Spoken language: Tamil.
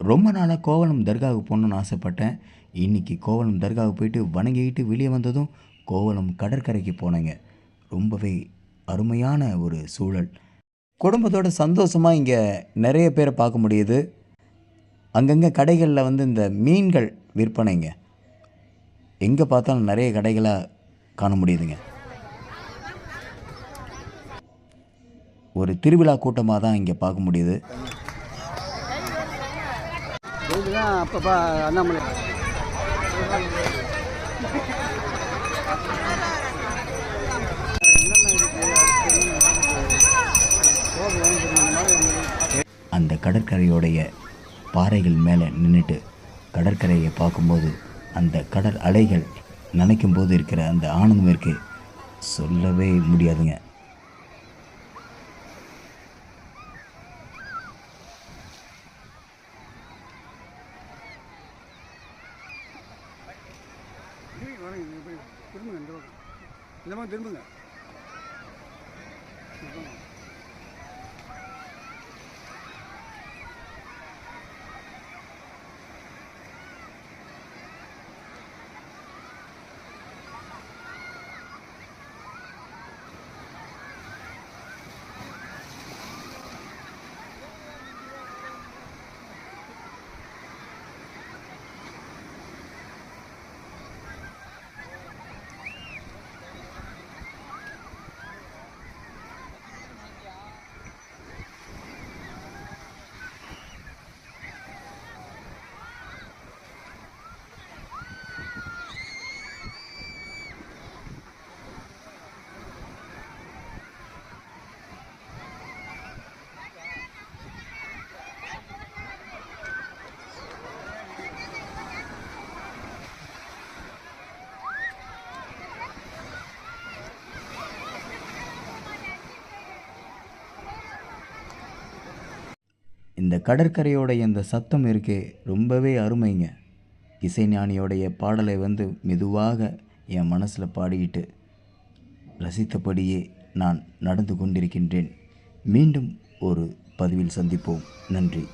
ரொம்ப நாளாக கோவலம் தர்காவுக்கு போகணுன்னு ஆசைப்பட்டேன். இன்றைக்கி கோவலம் தர்காவுக்கு போயிட்டு வணங்கிக்கிட்டு வெளியே வந்ததும் கோவலம் கடற்கரைக்கு போனேங்க. ரொம்பவே அருமையான ஒரு சூழல். குடும்பத்தோட சந்தோஷமாக இங்கே நிறைய பேரை பார்க்க முடியுது. அங்கங்கே கடைகளில் வந்து இந்த மீன்கள் விற்பனைங்க. எங்கே பார்த்தாலும் நிறைய கடைகளாக காண முடியுதுங்க. ஒரு திருவிழா கூட்டமாக தான் இங்கே பார்க்க முடியுது. இதுதான் அப்பப்பா அண்ணாமலை. அந்த கடற்கரையோடைய பாறைகள் மேலே நின்றுட்டு கடற்கரையை பார்க்கும்போது அந்த கடல் அலைகள் நினைக்கும் போது இருக்கிற அந்த ஆனந்தம் இருக்கு. சொல்லவே முடியாதுங்க. திரும்புங்க இந்த பக்கம் இந்த பக்கம் திரும்புங்க. இந்த கடற்கரையோடைய இந்த சத்தம் இருக்கே ரொம்பவே அருமைங்க. இசைஞானியோடைய பாடலை வந்து மெதுவாக என் மனசில் பாடிக்கிட்டு ரசித்தபடியே நான் நடந்து கொண்டிருக்கின்றேன். மீண்டும் ஒரு பதிவில் சந்திப்போம். நன்றி.